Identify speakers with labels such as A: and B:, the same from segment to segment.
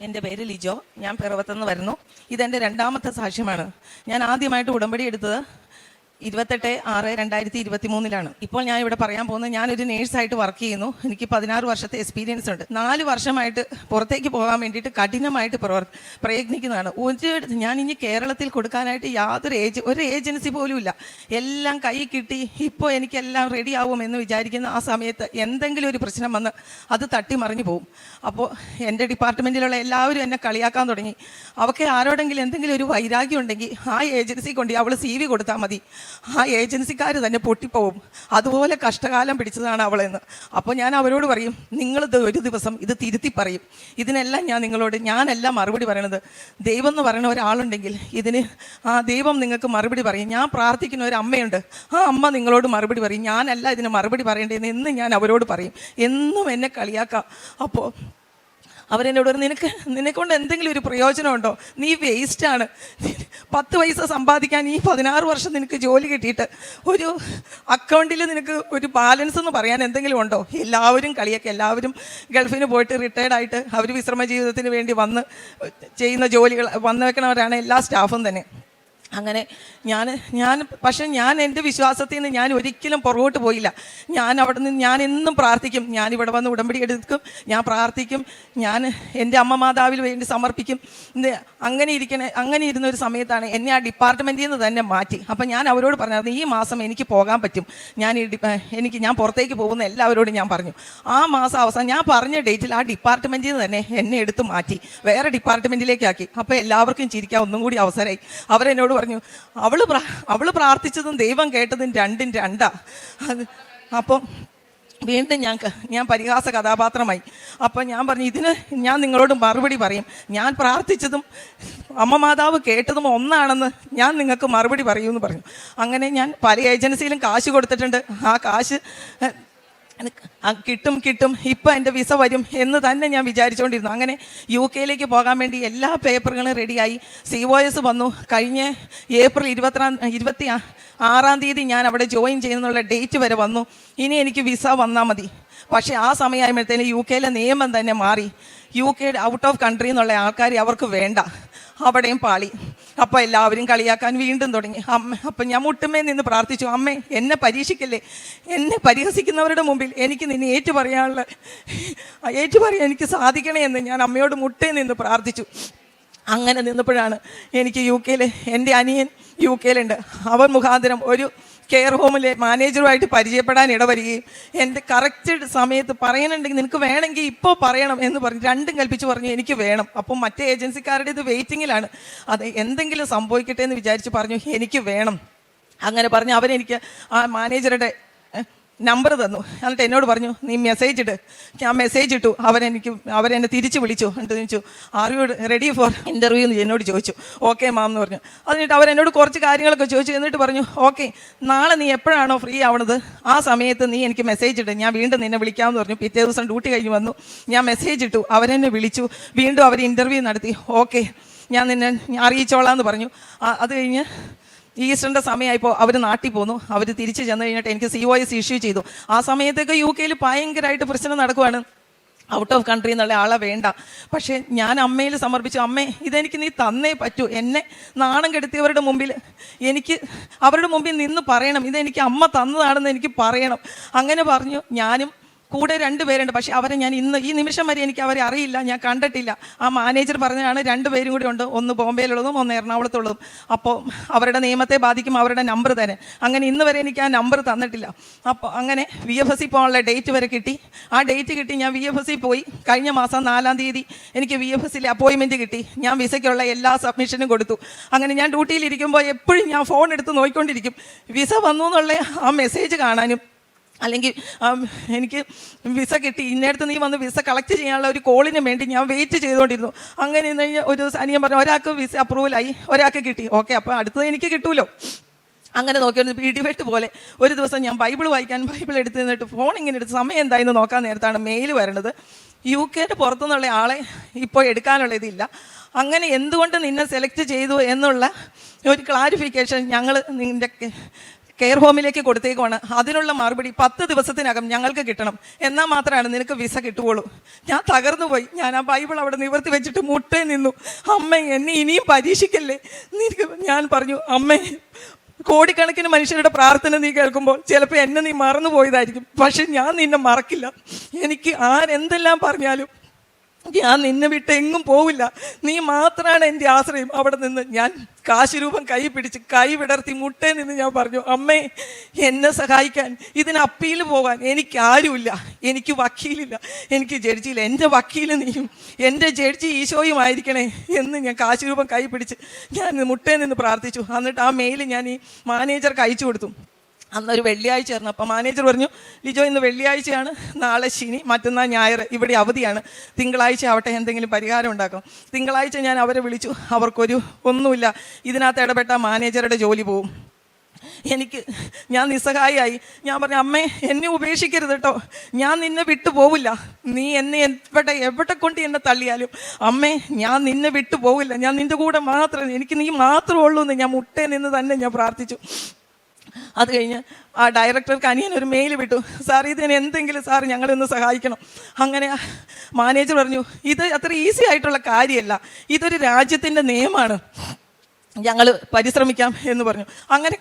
A: എന്റെ പേര് ലിജോ ഞാൻ പിറവത്തുനിന്ന് വരുന്നു. ഇതെന്റെ രണ്ടാമത്തെ സാക്ഷ്യമാണ്. ഞാൻ ആദ്യമായിട്ട് ഉടമ്പടി എടുത്തത് ഇരുപത്തെട്ട് ആറ് രണ്ടായിരത്തി ഇരുപത്തി മൂന്നിലാണ് ഇപ്പോൾ ഞാൻ ഇവിടെ പറയാൻ പോകുന്നത് ഞാനൊരു നേഴ്സായിട്ട് വർക്ക് ചെയ്യുന്നു. എനിക്ക് പതിനാറ് വർഷത്തെ എക്സ്പീരിയൻസ് ഉണ്ട്. നാല് വർഷമായിട്ട് പുറത്തേക്ക് പോകാൻ വേണ്ടിയിട്ട് കഠിനമായിട്ട് പ്രയത്നിക്കുന്നതാണ്. ഒരു ഞാൻ ഇനി കേരളത്തിൽ കൊടുക്കാനായിട്ട് യാതൊരു ഏജ് ഒരു ഏജൻസി പോലും ഇല്ല. എല്ലാം കൈ കിട്ടി ഇപ്പോൾ എനിക്കെല്ലാം റെഡി ആവും എന്ന് വിചാരിക്കുന്ന ആ സമയത്ത് എന്തെങ്കിലും ഒരു പ്രശ്നം വന്ന് അത് തട്ടിമറിഞ്ഞു പോകും അപ്പോൾ എന്റെ ഡിപ്പാർട്ട്മെന്റിലുള്ള എല്ലാവരും എന്നെ കളിയാക്കാൻ തുടങ്ങി. അവൾക്ക് ആരോടെങ്കിലും എന്തെങ്കിലും ഒരു വൈരാഗ്യം ഉണ്ടെങ്കിൽ ആ ഏജൻസി കൊണ്ട് അവൾ സി വി കൊടുത്താൽ മതി. ആ ഏജൻസിക്കാർ തന്നെ പൊട്ടിപ്പോവും. അതുപോലെ കഷ്ടകാലം പിടിച്ചതാണ് അവളെന്ന്. അപ്പോൾ ഞാൻ അവരോട് പറയും നിങ്ങളിത് ഒരു ദിവസം ഇത് തിരുത്തി പറയും. ഇതിനെല്ലാം ഞാൻ നിങ്ങളോട് ഞാനല്ല മറുപടി പറയണത്. ദൈവം എന്ന് പറയുന്ന ഒരാളുണ്ടെങ്കിൽ ഇതിന് ആ ദൈവം നിങ്ങൾക്ക് മറുപടി പറയും. ഞാൻ പ്രാർത്ഥിക്കുന്ന ഒരു അമ്മയുണ്ട്. ആ അമ്മ നിങ്ങളോട് മറുപടി പറയും. ഞാനല്ല ഇതിന് മറുപടി പറയേണ്ടതെന്ന് എന്ന് ഞാൻ അവരോട് പറയും. എന്നും എന്നെ കളിയാക്കാം. അപ്പോൾ അവരെന്നോട് പറഞ്ഞു നിനക്ക് നിന്നെക്കൊണ്ട് എന്തെങ്കിലും ഒരു പ്രയോജനമുണ്ടോ? നീ വേസ്റ്റാണ് പത്ത് പൈസ സമ്പാദിക്കാൻ ഈ പതിനാറ് വർഷം നിനക്ക് ജോലി കിട്ടിയിട്ട് ഒരു അക്കൗണ്ടിൽ നിനക്ക് ഒരു ബാലൻസ് എന്ന് പറയാൻ എന്തെങ്കിലും ഉണ്ടോ? എല്ലാവരും കളിയൊക്കെ എല്ലാവരും ഗൾഫിന് പോയിട്ട് റിട്ടയർഡ് ആയിട്ട് അവർ വിശ്രമ ജീവിതത്തിന് വേണ്ടി വന്ന് ചെയ്യുന്ന ജോലികൾ വന്നു വെക്കണവരാണ് എല്ലാ സ്റ്റാഫും തന്നെ. അങ്ങനെ ഞാൻ ഞാൻ പക്ഷെ ഞാൻ എന്റെ വിശ്വാസത്തിൽ നിന്ന് ഞാൻ ഒരിക്കലും പുറകോട്ട് പോയില്ല. ഞാൻ അവിടെ നിന്ന് ഞാൻ എന്നും പ്രാർത്ഥിക്കും. ഞാൻ ഇവിടെ വന്ന് ഉടമ്പടി എടുക്കും. ഞാൻ പ്രാർത്ഥിക്കും. ഞാൻ എന്റെ അമ്മ മാതാവിന് വേണ്ടി സമർപ്പിക്കും. അങ്ങനെ ഇരിക്കണ അങ്ങനെ ഇരുന്ന ഒരു സമയത്താണ് എന്നെ ആ ഡിപ്പാർട്ട്മെന്റിൽ നിന്ന് തന്നെ മാറ്റി. അപ്പം ഞാൻ അവരോട് പറഞ്ഞു ഈ മാസം എനിക്ക് പോകാൻ പറ്റും. ഞാൻ ഈ എനിക്ക് ഞാൻ പുറത്തേക്ക് പോകുന്ന എല്ലാവരോടും ഞാൻ പറഞ്ഞു. ആ മാസം അവസാനം ഞാൻ പറഞ്ഞ ഡേറ്റിൽ ആ ഡിപ്പാർട്ട്മെന്റിൽ നിന്ന് തന്നെ എന്നെ എടുത്ത് മാറ്റി. വേറെ ഡിപ്പാർട്ട്മെന്റിലേക്കാക്കി അപ്പോൾ എല്ലാവർക്കും ചിരിക്കാൻ ഒന്നും കൂടി അവസരമായി. അവരെന്നോട് പറഞ്ഞു അവൾ അവൾ പ്രാർത്ഥിച്ചതും ദൈവം കേട്ടതും രണ്ടും രണ്ടാ. അത് അപ്പം വീണ്ടും ഞാൻ ഞാൻ പരിഹാസ കഥാപാത്രമായി. അപ്പം ഞാൻ പറഞ്ഞു ഇതിന് ഞാൻ നിങ്ങളോട് മറുപടി പറയും. ഞാൻ പ്രാർത്ഥിച്ചതും അമ്മ മാതാവ് കേട്ടതും ഒന്നാണെന്ന് ഞാൻ നിങ്ങൾക്ക് മറുപടി പറയുമെന്ന് പറഞ്ഞു. അങ്ങനെ ഞാൻ പല ഏജൻസിയിലും കാശ് കൊടുത്തിട്ടുണ്ട്. ആ കാശ് കിട്ടും കിട്ടും ഇപ്പം എന്റെ വിസ വരും എന്ന് തന്നെ ഞാൻ വിചാരിച്ചുകൊണ്ടിരുന്നു അങ്ങനെ യു കെയിലേക്ക് പോകാൻ വേണ്ടി എല്ലാ പേപ്പറുകളും റെഡിയായി. സി ഒ എസ് വന്നു. കഴിഞ്ഞ ഏപ്രിൽ ഇരുപത്തിരാം ഇരുപത്തി ആറാം തീയതി ഞാൻ അവിടെ ജോയിൻ ചെയ്യുന്നുള്ള ഡേറ്റ് വരെ വന്നു. ഇനി എനിക്ക് വിസ വന്നാൽ മതി. പക്ഷേ ആ സമയമായപ്പോഴത്തേന് യു കെയിലെ നിയമം തന്നെ മാറി. U K out of country എന്നുള്ള ആൾക്കാർ അവർക്ക് വേണ്ട. അവിടെയും പാളി. അപ്പോൾ എല്ലാവരും കളിയാക്കാൻ വീണ്ടും തുടങ്ങി. അമ്മ അപ്പം ഞാൻ മുട്ടുമേ നിന്ന് പ്രാർത്ഥിച്ചു അമ്മേ എന്നെ പരീക്ഷിക്കല്ലേ? എന്നെ പരിഹസിക്കുന്നവരുടെ മുമ്പിൽ എനിക്ക് നിന്നെ ഏറ്റു പറയാനുള്ള ഏറ്റു പറയാൻ എനിക്ക് സാധിക്കണേ എന്ന് ഞാൻ അമ്മയോട് മുട്ടേ നിന്ന് പ്രാർത്ഥിച്ചു. അങ്ങനെ നിന്നപ്പോഴാണ് എനിക്ക് യു കെയിൽ എന്റെ അനിയൻ യു കെയിലുണ്ട്. അവൻ മുഖാന്തരം ഒരു കെയർ ഹോമിലെ മാനേജറുമായിട്ട് പരിചയപ്പെടാൻ ഇടവരികയും എന്റെ കറക്റ്റ് സമയത്ത് പറയണുണ്ടെങ്കിൽ നിനക്ക് വേണമെങ്കിൽ ഇപ്പോൾ പറയണം എന്ന് പറഞ്ഞു രണ്ടും കൽപ്പിച്ച് പറഞ്ഞു എനിക്ക് വേണം. അപ്പം മറ്റേ ഏജൻസിക്കാരുടെ ഇത് വെയിറ്റിങ്ങിലാണ് അത് എന്തെങ്കിലും സംഭവിക്കട്ടെ എന്ന് വിചാരിച്ച് പറഞ്ഞു എനിക്ക് വേണം. അങ്ങനെ പറഞ്ഞ് അവരെനിക്ക് ആ മാനേജറുടെ നമ്പർ തന്നു. എന്നിട്ട് എന്നോട് പറഞ്ഞു നീ മെസ്സേജ് ഇട്. ഞാൻ മെസ്സേജ് ഇട്ടു. അവരെനിക്ക് അവരെന്നെ തിരിച്ചു വിളിച്ചു. എന്നിട്ട് ചോദിച്ചു are you ready for interview എന്ന് എന്നോട് ചോദിച്ചു. ഓക്കെ മാം എന്ന് പറഞ്ഞു. എന്നിട്ട് അവരെന്നോട് കുറച്ച് കാര്യങ്ങളൊക്കെ ചോദിച്ചു. എന്നിട്ട് പറഞ്ഞു ഓക്കെ നാളെ നീ എപ്പോഴാണോ ഫ്രീ ആവണത്? ആ സമയത്ത് നീ എനിക്ക് മെസ്സേജ് ഇട്ട് ഞാൻ വീണ്ടും നിന്നെ വിളിക്കാമെന്ന് പറഞ്ഞു. പിറ്റേ ദിവസം ഡ്യൂട്ടി കഴിഞ്ഞ് വന്നു. ഞാൻ മെസ്സേജ് ഇട്ടു. അവരെന്നെ വിളിച്ചു. വീണ്ടും അവർ ഇന്റർവ്യൂ നടത്തി. ഓക്കെ ഞാൻ നിന്നെ അറിയിച്ചോളാം എന്ന് പറഞ്ഞു. അത് കഴിഞ്ഞ് ഈസ്റ്ററിന്റെ സമയമായപ്പോൾ അവർ നാട്ടിൽ പോന്നു. അവർ തിരിച്ച് ചെന്ന് കഴിഞ്ഞിട്ട് എനിക്ക് സി ഒ എസ് ഇഷ്യൂ ചെയ്തു. ആ സമയത്തൊക്കെ യു കെയിൽ ഭയങ്കരമായിട്ട് പ്രശ്നം നടക്കുവാണ്. ഔട്ട് ഓഫ് കൺട്രി എന്നുള്ള ആളെ വേണ്ട. പക്ഷേ ഞാൻ അമ്മയിൽ സമർപ്പിച്ചു അമ്മേ ഇതെനിക്ക് നീ തന്നേ പറ്റൂ. എന്നെ നാണം കെടുത്തിയവരുടെ മുമ്പിൽ എനിക്ക് അവരുടെ മുമ്പിൽ നിന്ന് പറയണം. ഇതെനിക്ക് അമ്മ തന്നതാണെന്ന് എനിക്ക് പറയണം. അങ്ങനെ പറഞ്ഞു. ഞാനും കൂടെ രണ്ട് പേരുണ്ട് പക്ഷെ അവരെ ഞാൻ ഇന്ന് ഈ നിമിഷം വരെ എനിക്ക് അവരെ അറിയില്ല. ഞാൻ കണ്ടിട്ടില്ല. ആ മാനേജർ പറഞ്ഞതാണ് രണ്ട് പേരും കൂടി ഉണ്ട്. ഒന്ന് ബോംബെയിലുള്ളതും ഒന്ന് എറണാകുളത്തുള്ളതും. അപ്പോൾ അവരുടെ നിയമത്തെ ബാധിക്കും. അവരുടെ നമ്പർ തന്നെ. അങ്ങനെ ഇന്ന് വരെ എനിക്ക് ആ നമ്പർ തന്നിട്ടില്ല. അപ്പോൾ അങ്ങനെ വി എഫ് എസ് സി പോകാനുള്ള ഡേറ്റ് വരെ കിട്ടി. ആ ഡേറ്റ് കിട്ടി. ഞാൻ വി എഫ് എസ് സി പോയി. കഴിഞ്ഞ മാസം നാലാം തീയതി എനിക്ക് വി എഫ് എസിലെ അപ്പോയിൻമെന്റ് കിട്ടി. ഞാൻ വിസയ്ക്കുള്ള എല്ലാ സബ്മിഷനും കൊടുത്തു. അങ്ങനെ ഞാൻ ഡ്യൂട്ടിയിലിരിക്കുമ്പോൾ എപ്പോഴും ഞാൻ ഫോൺ എടുത്ത് നോക്കിക്കൊണ്ടിരിക്കും വിസ വന്നു എന്നുള്ള ആ മെസ്സേജ് കാണാനും അല്ലെങ്കിൽ എനിക്ക് വിസ കിട്ടി. ഇന്നേടത്ത് നീ വന്ന് വിസ കളക്ട് ചെയ്യാനുള്ള ഒരു കോളിന് വേണ്ടി ഞാൻ വെയിറ്റ് ചെയ്തുകൊണ്ടിരുന്നു. അങ്ങനെ ഇന്ന് ഒരു ദിവസം അനിയൻ പറഞ്ഞു ഒരാൾക്ക് വിസ അപ്രൂവലായി ഒരാൾക്ക് കിട്ടി. ഓക്കെ അപ്പോൾ അടുത്തത് എനിക്ക് കിട്ടുമല്ലോ അങ്ങനെ നോക്കിയിരുന്നു ഇടിവെട്ട് പോലെ ഒരു ദിവസം ഞാൻ ബൈബിൾ വായിക്കാൻ ബൈബിൾ എടുത്ത് നിന്നിട്ട് ഫോൺ ഇങ്ങനെ എടുത്ത് സമയം എന്തായെന്ന് നോക്കാൻ നേരത്താണ് മെയിൽ വരണത്. യു കെയുടെ പുറത്തുനിന്നുള്ള ആളെ ഇപ്പോൾ എടുക്കാനുള്ള ഇതില്ല. അങ്ങനെ എന്തുകൊണ്ട് നിന്നെ സെലക്ട് ചെയ്തു? എന്നുള്ള ഒരു ക്ലാരിഫിക്കേഷൻ ഞങ്ങൾ നിന്റെ കെയർ ഹോമിലേക്ക് കൊടുത്തേക്കുവാണ്. അതിനുള്ള മറുപടി പത്ത് ദിവസത്തിനകം ഞങ്ങൾക്ക് കിട്ടണം. എന്നാൽ മാത്രമാണ് നിനക്ക് വിസ കിട്ടുകയുള്ളൂ. ഞാൻ തകർന്നു പോയി. ഞാൻ ആ ബൈബിൾ അവിടെ നിവർത്തി വെച്ചിട്ട് മുട്ടേ നിന്നു. അമ്മ എന്നെ ഇനിയും പരീക്ഷിക്കല്ലേ? നിനക്ക് ഞാൻ പറഞ്ഞു അമ്മേ കോടിക്കണക്കിന് മനുഷ്യരുടെ പ്രാർത്ഥന നീ കേൾക്കുമ്പോൾ ചിലപ്പോൾ എന്നെ നീ മറന്നു പോയതായിരിക്കും പക്ഷെ ഞാൻ നിന്നെ മറക്കില്ല. എനിക്ക് ആരെന്തെല്ലാം പറഞ്ഞാലും ഞാൻ നിന്നെ വിട്ട് എങ്ങും പോവില്ല. നീ മാത്രമാണ് എന്റെ ആശ്രയം. അവിടെ നിന്ന് ഞാൻ കാശുരൂപം കൈ പിടിച്ച് കൈ വിടർത്തി മുട്ടേ നിന്ന് ഞാൻ പറഞ്ഞു അമ്മേ എന്നെ സഹായിക്കാൻ ഇതിന് അപ്പീൽ പോകാൻ എനിക്ക് ആരുമില്ല. എനിക്ക് വക്കീലില്ല. എനിക്ക് ജഡ്ജിയില്ല. എന്റെ വക്കീൽ നീയും എന്റെ ജഡ്ജി ഈശോയും ആയിരിക്കണേ എന്ന് ഞാൻ കാശുരൂപം കൈ പിടിച്ച് ഞാൻ മുട്ടേ നിന്ന് പ്രാർത്ഥിച്ചു. എന്നിട്ട് ആ മെയിൽ ഞാൻ ഈ മാനേജർക്ക് അയച്ചു കൊടുത്തു. അന്നൊരു വെള്ളിയാഴ്ച ആയിരുന്നു. അപ്പം മാനേജർ പറഞ്ഞു ലിജോ ഇന്ന് വെള്ളിയാഴ്ചയാണ്. നാളെ ശനി മറ്റന്നാൾ ഞായർ. ഇവിടെ അവധിയാണ്. തിങ്കളാഴ്ച ആവട്ടെ എന്തെങ്കിലും പരിഹാരം ഉണ്ടാക്കും. തിങ്കളാഴ്ച ഞാൻ അവരെ വിളിച്ചു. അവർക്കൊരു ഒന്നുമില്ല. ഇതിനകത്ത് ഇടപെട്ട മാനേജറുടെ ജോലി പോവും. എനിക്ക് ഞാൻ നിസ്സഹായായി ഞാൻ പറഞ്ഞു അമ്മേ എന്നെ ഉപേക്ഷിക്കരുത് കേട്ടോ ഞാൻ നിന്നെ വിട്ടു പോവില്ല. നീ എന്നെ എവിടെ എവിടെ കൊണ്ട് എന്നെ തള്ളിയാലും? അമ്മേ ഞാൻ നിന്നെ വിട്ടു പോവില്ല. ഞാൻ നിന്റെ കൂടെ മാത്രം എനിക്ക് നീ മാത്രമേ ഉള്ളൂ എന്ന് ഞാൻ മുട്ടേ നിന്ന് തന്നെ ഞാൻ പ്രാർത്ഥിച്ചു. അത് കഴിഞ്ഞ് ആ ഡയറക്ടർക്ക് അനിയൻ ഒരു മെയിൽ വിട്ടു. സാർ ഇതിന് എന്തെങ്കിലും സാർ ഞങ്ങളൊന്ന് സഹായിക്കണം. അങ്ങനെ മാനേജർ പറഞ്ഞു ഇത് അത്ര ഈസി ആയിട്ടുള്ള കാര്യമല്ല. ഇതൊരു രാജ്യത്തിന്റെ നിയമമാണ്. ഞങ്ങൾ പരിശ്രമിക്കാം എന്ന് പറഞ്ഞു. അങ്ങനെ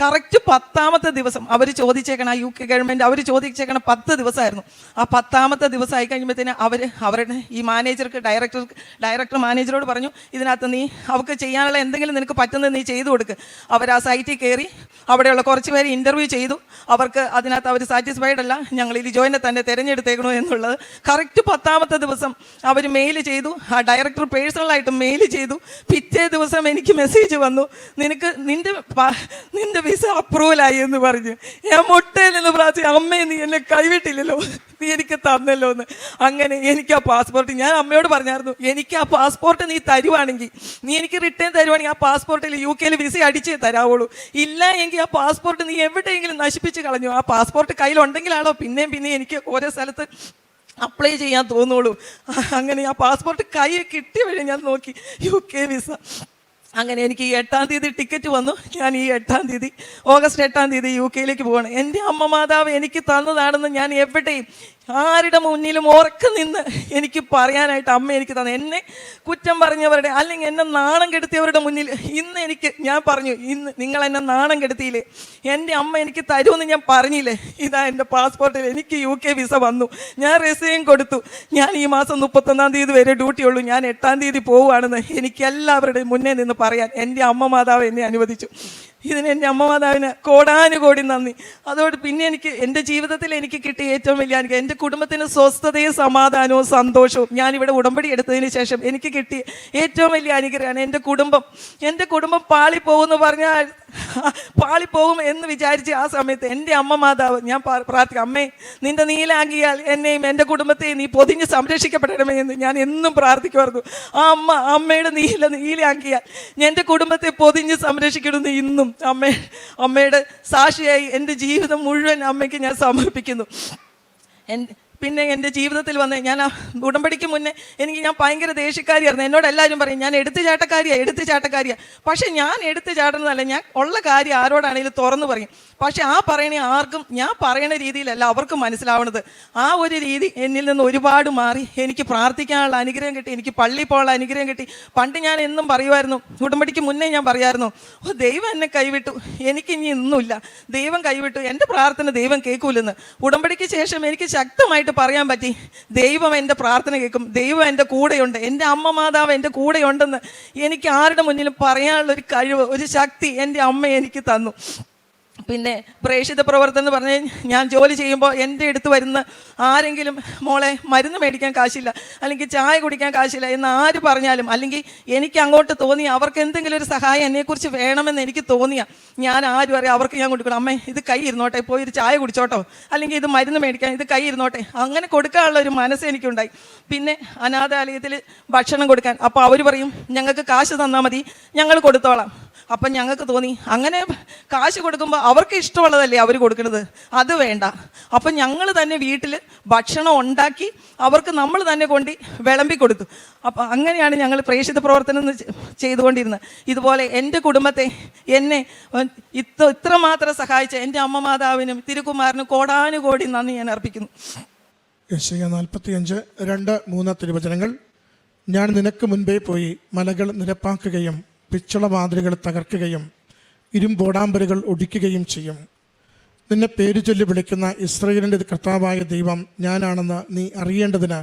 A: കറക്റ്റ് പത്താമത്തെ ദിവസം അവർ ചോദിച്ചേക്കണ യു കെ ഗവൺമെന്റ് അവർ ചോദിച്ചേക്കണ പത്ത് ദിവസമായിരുന്നു. ആ പത്താമത്തെ ദിവസം ആയി കഴിയുമ്പോഴത്തേന് അവർ അവരുടെ ഈ മാനേജർക്ക് ഡയറക്ടർക്ക് ഡയറക്ടർ മാനേജറോട് പറഞ്ഞു ഇതിനകത്ത് നീ അവർക്ക് ചെയ്യാനുള്ള എന്തെങ്കിലും നിനക്ക് പറ്റുന്നത് നീ ചെയ്തു കൊടുക്ക്. അവർ ആ സൈറ്റിൽ കയറി അവിടെയുള്ള കുറച്ച് പേര് ഇന്റർവ്യൂ ചെയ്തു. അവർക്ക് അതിനകത്ത് അവർ സാറ്റിസ്ഫൈഡ് അല്ല. ഞങ്ങൾ ഈ ജോയിനെ തന്നെ തിരഞ്ഞെടുത്തേക്കണോ എന്നുള്ളത്. കറക്റ്റ് പത്താമത്തെ ദിവസം അവർ മെയിൽ ചെയ്തു. ആ ഡയറക്ടർ പേഴ്സണലായിട്ട് മെയിൽ ചെയ്തു. പിറ്റേ ദിവസം എനിക്ക് മെസ്സേജ് വന്നു. നിനക്ക് നിന്റെ നിന്റെ വിസ അപ്രൂവലായി എന്ന് പറഞ്ഞ്. ഞാൻ മുട്ടയിൽ നിന്ന് പ്രാർത്ഥിച്ചു അമ്മയെ നീ എന്നെ കൈവിട്ടില്ലല്ലോ. നീ എനിക്ക് തന്നല്ലോ എന്ന്. അങ്ങനെ എനിക്ക് ആ പാസ്പോർട്ട് ഞാൻ അമ്മയോട് പറഞ്ഞായിരുന്നു എനിക്ക് ആ പാസ്പോർട്ട് നീ തരുവാണെങ്കിൽ നീ എനിക്ക് റിട്ടേൺ തരുവാണെങ്കിൽ ആ പാസ്പോർട്ടിൽ യു കെയിൽ വിസ അടിച്ചേ തരാവുള്ളൂ. ഇല്ല എങ്കിൽ ആ പാസ്പോർട്ട് നീ എവിടെയെങ്കിലും നശിപ്പിച്ച് കളഞ്ഞു. ആ പാസ്പോർട്ട് കയ്യിലുണ്ടെങ്കിലാണോ? പിന്നെയും പിന്നെയും എനിക്ക് ഓരോ സ്ഥലത്ത് അപ്ലൈ ചെയ്യാൻ തോന്നുള്ളൂ. അങ്ങനെ ആ പാസ്പോർട്ട് കൈ കിട്ടിയ വഴി ഞാൻ നോക്കി. U K visa. അങ്ങനെ എനിക്ക് ഈ എട്ടാം തീയതി ടിക്കറ്റ് വന്നു. ഞാൻ ഈ എട്ടാം തീയതി ഓഗസ്റ്റ് എട്ടാം തീയതി യു കെയിലേക്ക് പോകണം എന്റെ അമ്മ മാതാവ് എനിക്ക് തന്നതാണെന്ന് ഞാൻ എവിടെയും ആരുടെ മുന്നിലും ഉറക്കം നിന്ന് എനിക്ക് പറയാനായിട്ട് അമ്മ എനിക്ക് തന്നെ. എന്നെ കുറ്റം പറഞ്ഞവരുടെ അല്ലെങ്കിൽ എന്നെ നാണം കെടുത്തിയവരുടെ മുന്നിൽ ഇന്ന് എനിക്ക് ഞാൻ പറഞ്ഞു ഇന്ന് നിങ്ങൾ എന്നെ നാണം കെടുത്തിയില്ലേ? എന്റെ അമ്മ എനിക്ക് തരുമെന്ന് ഞാൻ പറഞ്ഞില്ലേ? ഇതാ എന്റെ പാസ്പോർട്ടിൽ എനിക്ക് യു കെ വിസ വന്നു. ഞാൻ റെസ്യൂം കൊടുത്തു. ഞാൻ ഈ മാസം മുപ്പത്തൊന്നാം തീയതി വരെ ഡ്യൂട്ടി ഉള്ളൂ. ഞാൻ എട്ടാം തീയതി പോവുകയാണെന്ന് എനിക്ക് എല്ലാവരുടെയും മുന്നേ നിന്ന് പറയാൻ എന്റെ അമ്മ മാതാവ് എന്നെ അനുവദിച്ചു. ഇതിന് എന്റെ അമ്മ മാതാവിന് കോടാനുകോടി നന്ദി. അതോട് പിന്നെ എനിക്ക് എന്റെ ജീവിതത്തിൽ എനിക്ക് കിട്ടിയ ഏറ്റവും വലിയ അനുഗ്രഹം എന്റെ കുടുംബത്തിന് സ്വസ്ഥതയും സമാധാനവും സന്തോഷവും ഞാനിവിടെ ഉടമ്പടി എടുത്തതിന് ശേഷം എനിക്ക് കിട്ടിയ ഏറ്റവും വലിയ അനുഗ്രഹമാണ് എന്റെ കുടുംബം. എന്റെ കുടുംബം പാളിപ്പോകുമെന്ന് പറഞ്ഞാൽ പാളിപ്പോകും എന്ന് വിചാരിച്ച് ആ സമയത്ത് എന്റെ അമ്മ മാതാവ് ഞാൻ പ്രാർത്ഥിക്കും അമ്മേ നിന്റെ നീലാങ്കിയാൽ എന്നെയും എന്റെ കുടുംബത്തെയും നീ പൊതിഞ്ഞ് സംരക്ഷിക്കപ്പെടണമേ എന്ന് ഞാൻ എന്നും പ്രാർത്ഥിക്കുമായിരുന്നു. ആ അമ്മ അമ്മയുടെ നീല നീലാങ്കിയാൽ എന്റെ കുടുംബത്തെ പൊതിഞ്ഞ് സംരക്ഷിക്കണമെന്ന് ഇന്നും. അമ്മ അമ്മയുടെ സാക്ഷിയായി എന്റെ ജീവിതം മുഴുവൻ അമ്മയ്ക്ക് ഞാൻ സമർപ്പിക്കുന്നു. പിന്നെ എന്റെ ജീവിതത്തിൽ വന്ന് ഞാൻ ഉടമ്പടിക്ക് മുന്നേ എനിക്ക് ഞാൻ ഭയങ്കര ദേഷ്യക്കാരിയായിരുന്നു. എന്നോട് എല്ലാവരും പറയും ഞാൻ എടുത്തു ചാട്ടക്കാരിയാണ് എടുത്തു ചാട്ടക്കാരിയാണ് പക്ഷേ ഞാൻ എടുത്തു ചാടുന്നതല്ല ഞാൻ ഉള്ള കാര്യം ആരോടാണെങ്കിലും തുറന്നു പറയും. പക്ഷേ ആ പറയണ ആർക്കും ഞാൻ പറയണ രീതിയിലല്ല അവർക്കും മനസ്സിലാവണത്. ആ ഒരു രീതി എന്നിൽ നിന്ന് ഒരുപാട് മാറി. എനിക്ക് പ്രാർത്ഥിക്കാനുള്ള അനുഗ്രഹം കിട്ടി എനിക്ക് പള്ളിയിൽ പോകാനുള്ള അനുഗ്രഹം കിട്ടി. പണ്ട് ഞാൻ എന്നും പറയുമായിരുന്നു ഉടമ്പടിക്ക് മുന്നേ ഞാൻ പറയായിരുന്നു ഓ ദൈവം എന്നെ കൈവിട്ടു എനിക്ക് ഇനി ഇന്നുമില്ല. ദൈവം കൈവിട്ടു എന്റെ പ്രാർത്ഥന ദൈവം കേൾക്കൂലെന്ന്. ഉടമ്പടിക്ക് ശേഷം എനിക്ക് ശക്തമായിട്ട് പറയാൻ പറ്റി ദൈവം എന്റെ പ്രാർത്ഥന കേൾക്കും ദൈവം എന്റെ കൂടെയുണ്ട് എന്റെ അമ്മ മാതാവ് എന്റെ കൂടെയുണ്ടെന്ന് എനിക്ക് ആരുടെ മുന്നിലും പറയാനുള്ള ഒരു കഴിവ് ഒരു ശക്തി എന്റെ അമ്മ എനിക്ക് തന്നു. പിന്നെ പ്രേക്ഷിത പ്രവർത്തനം എന്ന് പറഞ്ഞ് ഞാൻ ജോലി ചെയ്യുമ്പോൾ എന്റെ അടുത്ത് വരുന്ന ആരെങ്കിലും മോളെ മരുന്ന് മേടിക്കാൻ കാശില്ല അല്ലെങ്കിൽ ചായ കുടിക്കാൻ കാശില്ല എന്ന് ആര് പറഞ്ഞാലും അല്ലെങ്കിൽ എനിക്ക് അങ്ങോട്ട് തോന്നി അവർക്ക് എന്തെങ്കിലും ഒരു സഹായം എന്നെക്കുറിച്ച് വേണമെന്ന് എനിക്ക് തോന്നിയ ഞാൻ ആരും അറിയാം അവർക്ക് ഞാൻ കൊടുക്കണം. അമ്മേ ഇത് കൈ ഇരുന്നോട്ടെ പോയി ഒരു ചായ കുടിച്ചോട്ടോ അല്ലെങ്കിൽ ഇത് മരുന്ന് മേടിക്കാൻ ഇത് കൈ ഇരുന്നോട്ടെ. അങ്ങനെ കൊടുക്കാനുള്ള ഒരു മനസ്സ് എനിക്കുണ്ടായി. പിന്നെ അനാഥാലയത്തിൽ ഭക്ഷണം കൊടുക്കാൻ. അപ്പോൾ അവർ പറയും ഞങ്ങൾക്ക് കാശ് തന്നാൽ മതി ഞങ്ങൾ കൊടുത്തോളാം. അപ്പം ഞങ്ങൾക്ക് തോന്നി അങ്ങനെ കാശ് കൊടുക്കുമ്പോൾ അവർക്ക് ഇഷ്ടമുള്ളതല്ലേ അവർ കൊടുക്കുന്നത്? അത് വേണ്ട. അപ്പം ഞങ്ങൾ തന്നെ വീട്ടിൽ ഭക്ഷണം ഉണ്ടാക്കി അവർക്ക് നമ്മൾ തന്നെ കൊണ്ടി വിളമ്പി കൊടുത്തു. അപ്പം അങ്ങനെയാണ് ഞങ്ങൾ പ്രേക്ഷിത പ്രവർത്തനം ചെയ്തുകൊണ്ടിരുന്നത്. ഇതുപോലെ എന്റെ കുടുംബത്തെ എന്നെ ഇത്ര ഇത്രമാത്രം സഹായിച്ച എന്റെ അമ്മ മാതാവിനും തിരുക്കുമാരനും കോടാനുകോടി നന്ദി ഞാൻ അർപ്പിക്കുന്നു.
B: നാൽപ്പത്തിയഞ്ച് രണ്ട് മൂന്ന് തിരുവചനങ്ങൾ. ഞാൻ നിനക്ക് മുൻപേ പോയി മലകൾ നിരപ്പാക്കുകയും പിച്ചള വാതിലുകൾ തകർക്കുകയും ഇരുമ്പോടാമ്പലുകൾ ഒടിക്കുകയും ചെയ്യും. നിന്നെ പേരു ചൊല്ലി വിളിക്കുന്ന ഇസ്രയേലിന്റെ കർത്താവായ ദൈവം ഞാനാണെന്ന് നീ അറിയേണ്ടതിന്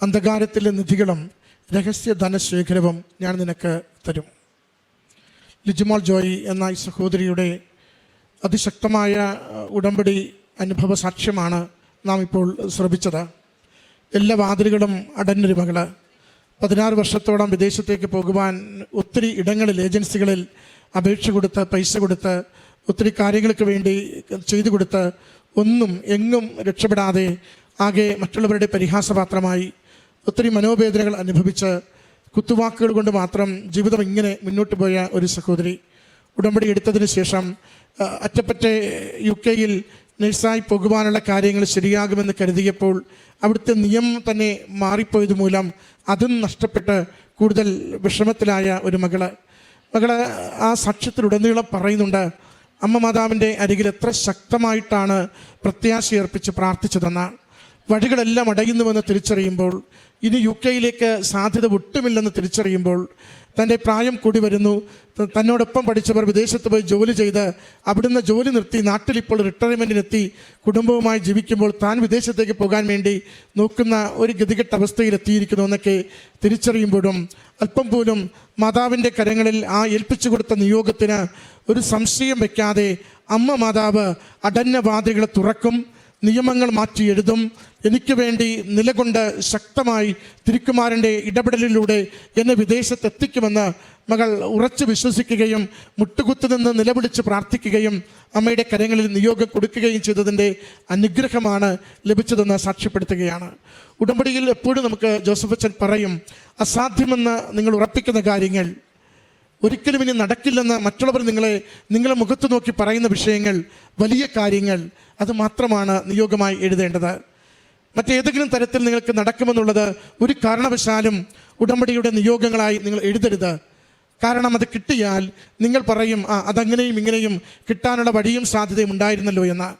B: അന്ധകാരത്തിലെ നിധികളും രഹസ്യ ധനശേഖരവും ഞാൻ നിനക്ക് തരും. ലിജിമോൾ ജോയി എന്ന ഈ സഹോദരിയുടെ അതിശക്തമായ ഉടമ്പടി അനുഭവ സാക്ഷ്യമാണ് നാം ഇപ്പോൾ ശ്രമിച്ചത് എല്ലാ വാതിലുകളും അടഞ്ഞൊരു മകൾ പതിനാറ് വർഷത്തോളം വിദേശത്തേക്ക് പോകുവാൻ ഒത്തിരി ഇടങ്ങളിൽ ഏജൻസികളിൽ അപേക്ഷ കൊടുത്ത് പൈസ കൊടുത്ത് ഒത്തിരി കാര്യങ്ങൾക്ക് വേണ്ടി ചെയ്തു കൊടുത്ത് ഒന്നും എങ്ങും രക്ഷപ്പെടാതെ ആകെ മറ്റുള്ളവരുടെ പരിഹാസപാത്രമായി ഒത്തിരി മനോവേദനകൾ അനുഭവിച്ച് കുത്തുവാക്കുകൾ കൊണ്ട് മാത്രം ജീവിതം ഇങ്ങനെ മുന്നോട്ട് പോയ ഒരു സഹോദരി. ഉടമ്പടി എടുത്തതിന് ശേഷം അറ്റപ്പറ്റ യു കെയിൽ നഴ്സായി പോകുവാനുള്ള കാര്യങ്ങൾ ശരിയാകുമെന്ന് കരുതിയപ്പോൾ അവിടുത്തെ നിയമം തന്നെ മാറിപ്പോയത് മൂലം അതും നഷ്ടപ്പെട്ട് കൂടുതൽ വിഷമത്തിലായ ഒരു മകൾ. മകൾ ആ സാക്ഷ്യത്തിലുടനീളം പറയുന്നുണ്ട് അമ്മ മാതാവിന്റെ അരികിൽ എത്ര ശക്തമായിട്ടാണ് പ്രത്യാശയർപ്പിച്ച് പ്രാർത്ഥിച്ചതെന്ന് വഴികളെല്ലാം അടയുന്നുവെന്ന് തിരിച്ചറിയുമ്പോൾ ഇനി യു കെയിലേക്ക് സാധ്യത ഒട്ടുമില്ലെന്ന് തിരിച്ചറിയുമ്പോൾ തന്റെ പ്രായം കൂടി വരുന്നു. തന്നോടൊപ്പം പഠിച്ചവർ വിദേശത്ത് പോയി ജോലി ചെയ്ത് അവിടുന്ന് ജോലി നിർത്തി നാട്ടിലിപ്പോൾ റിട്ടയർമെന്റിനെത്തി കുടുംബവുമായി ജീവിക്കുമ്പോൾ താൻ വിദേശത്തേക്ക് പോകാൻ വേണ്ടി നോക്കുന്ന ഒരു ഗതികെട്ട അവസ്ഥയിൽ എത്തിയിരിക്കുന്നു എന്നൊക്കെ തിരിച്ചറിയുമ്പോഴും അല്പം പോലും മാതാവിന്റെ കരങ്ങളിൽ ആ ഏൽപ്പിച്ചു കൊടുത്ത നിയോഗത്തിന് ഒരു സംശയം വയ്ക്കാതെ അമ്മ മാതാവ് അടഞ്ഞ വാതിലുകളെ തുറക്കും. നിയമങ്ങൾ മാറ്റി എഴുതും എനിക്ക് വേണ്ടി നിലകൊണ്ട് ശക്തമായി തിരുക്കുമാരന്റെ ഇടപെടലിലൂടെ എന്നെ വിദേശത്തെത്തിക്കുമെന്ന് മകൾ ഉറച്ചു വിശ്വസിക്കുകയും മുട്ടുകുത്തു നിന്ന് നിലവിളിച്ച് പ്രാർത്ഥിക്കുകയും അമ്മയുടെ കരങ്ങളിൽ നിയോഗം കൊടുക്കുകയും ചെയ്തതിന്റെ അനുഗ്രഹമാണ് ലഭിച്ചതെന്ന് സാക്ഷ്യപ്പെടുത്തുകയാണ്. ഉടമ്പടിയിൽ എപ്പോഴും നമുക്ക് ജോസഫ് അച്ഛൻ പറയും അസാധ്യമെന്ന് നിങ്ങൾ ഉറപ്പിക്കുന്ന കാര്യങ്ങൾ ഒരിക്കലും ഇനി നടക്കില്ലെന്ന് മറ്റുള്ളവർ നിങ്ങളെ നിങ്ങളെ മുഖത്ത് നോക്കി പറയുന്ന വിഷയങ്ങൾ വലിയ കാര്യങ്ങൾ അത് മാത്രമാണ് നിയോഗമായി എഴുതേണ്ടത്. മറ്റേതെങ്കിലും തരത്തിൽ നിങ്ങൾക്ക് നടക്കുമെന്നുള്ളത് ഒരു കാരണവശാലും ഉടമ്പടിയുടെ നിയോഗങ്ങളായി നിങ്ങൾ എഴുതരുത്. കാരണം അത് കിട്ടിയാൽ നിങ്ങൾ പറയും ആ അതങ്ങനെയും ഇങ്ങനെയും കിട്ടാനുള്ള വഴിയും സാധ്യതയും ഉണ്ടായിരുന്നല്ലോ എന്ന്.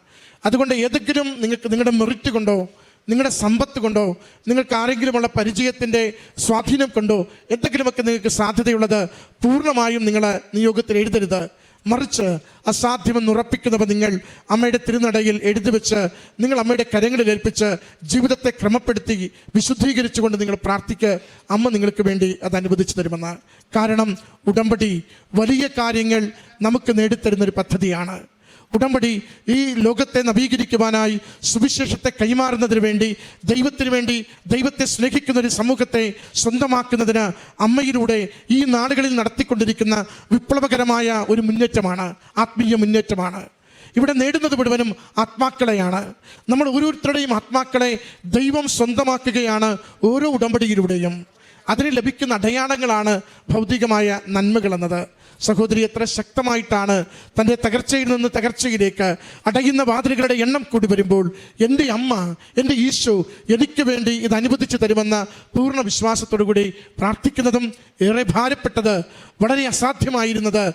B: അതുകൊണ്ട് ഏതെങ്കിലും നിങ്ങൾക്ക് നിങ്ങളുടെ മെറിറ്റ് കൊണ്ടോ നിങ്ങളുടെ സമ്പത്ത് കൊണ്ടോ നിങ്ങൾക്ക് ആരെങ്കിലുമുള്ള പരിചയത്തിന്റെ സ്വാധീനം കൊണ്ടോ എന്തെങ്കിലുമൊക്കെ നിങ്ങൾക്ക് സാധ്യതയുള്ളത് പൂർണമായും നിങ്ങൾ നിയോഗത്തിൽ എഴുതരുത്. മറിച്ച് അസാധ്യമെന്ന് ഉറപ്പിക്കുന്നവ നിങ്ങൾ അമ്മയുടെ തിരുനടയിൽ എഴുതി വെച്ച് നിങ്ങൾ അമ്മയുടെ കരങ്ങളിൽ ഏൽപ്പിച്ച് ജീവിതത്തെ ക്രമപ്പെടുത്തി വിശുദ്ധീകരിച്ചു കൊണ്ട് നിങ്ങൾ പ്രാർത്ഥിക്ക്. അമ്മ നിങ്ങൾക്ക് വേണ്ടി അത് അനുവദിച്ചു തരുമെന്ന് കാരണം ഉടമ്പടി വലിയ കാര്യങ്ങൾ നമുക്ക് നേടിത്തരുന്നൊരു പദ്ധതിയാണ്. ഉടമ്പടി ഈ ലോകത്തെ നവീകരിക്കുവാനായി സുവിശേഷത്തെ കൈമാറുന്നതിന് വേണ്ടി ദൈവത്തിന് വേണ്ടി ദൈവത്തെ സ്നേഹിക്കുന്ന ഒരു സമൂഹത്തെ സ്വന്തമാക്കുന്നതിന് അമ്മയിലൂടെ ഈ നാടുകളിൽ നടത്തിക്കൊണ്ടിരിക്കുന്ന വിപ്ലവകരമായ ഒരു മുന്നേറ്റമാണ് ആത്മീയ മുന്നേറ്റമാണ്. ഇവിടെ നേടുന്നത് മുഴുവനും ആത്മാക്കളെയാണ്. നമ്മൾ ഓരോരുത്തരുടെയും ആത്മാക്കളെ ദൈവം സ്വന്തമാക്കുകയാണ് ഓരോ ഉടമ്പടിയിലൂടെയും. അതിന് ലഭിക്കുന്ന അടയാളങ്ങളാണ് ഭൗതികമായ നന്മകൾ എന്നത് സഹോദരി എത്ര ശക്തമായിട്ടാണ് തന്റെ തകർച്ചയിൽ നിന്ന് തകർച്ചയിലേക്ക് അടയുന്ന വാതിലുകളുടെ എണ്ണം കൂടി വരുമ്പോൾ എന്റെ അമ്മ എന്റെ ഈശോ എനിക്ക് വേണ്ടി ഇത് അനുവദിച്ചു തരുമെന്ന പൂർണ വിശ്വാസത്തോടു കൂടി പ്രാർത്ഥിക്കുന്നതും ഏറെ ഭാരപ്പെട്ടത് വളരെ അസാധ്യമായിരുന്നത്.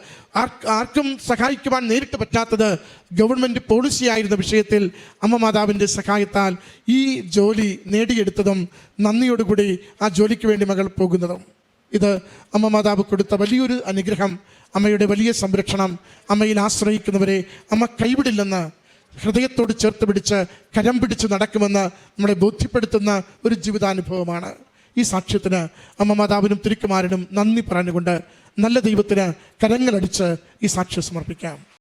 B: ആർക്ക് സഹായിക്കുവാൻ നേരിട്ട് പറ്റാത്തത് ഗവൺമെന്റ് പോളിസി ആയിരുന്ന വിഷയത്തിൽ അമ്മ മാതാവിന്റെ സഹായത്താൽ ഈ ജോലി നേടിയെടുത്തതും നന്ദിയോടുകൂടി ആ ജോലിക്ക് വേണ്ടി മകൾ പോകുന്നതും. ഇത് അമ്മ മാതാവ് കൊടുത്ത വലിയൊരു അനുഗ്രഹം അമ്മയുടെ വലിയ സംരക്ഷണം അമ്മയിൽ ആശ്രയിക്കുന്നവരെ അമ്മ കൈവിടില്ലെന്ന് ഹൃദയത്തോട് ചേർത്ത് പിടിച്ച് കരം പിടിച്ച് നടക്കുമെന്ന് നമ്മളെ ബോധ്യപ്പെടുത്തുന്ന ഒരു ജീവിതാനുഭവമാണ്. ഈ സാക്ഷ്യത്തിന് അമ്മ മാതാവിനും തിരുക്കുമാരനും നന്ദി പറഞ്ഞുകൊണ്ട് നല്ല ദൈവത്തിന് കരങ്ങളടിച്ച് ഈ സാക്ഷ്യം സമർപ്പിക്കാം.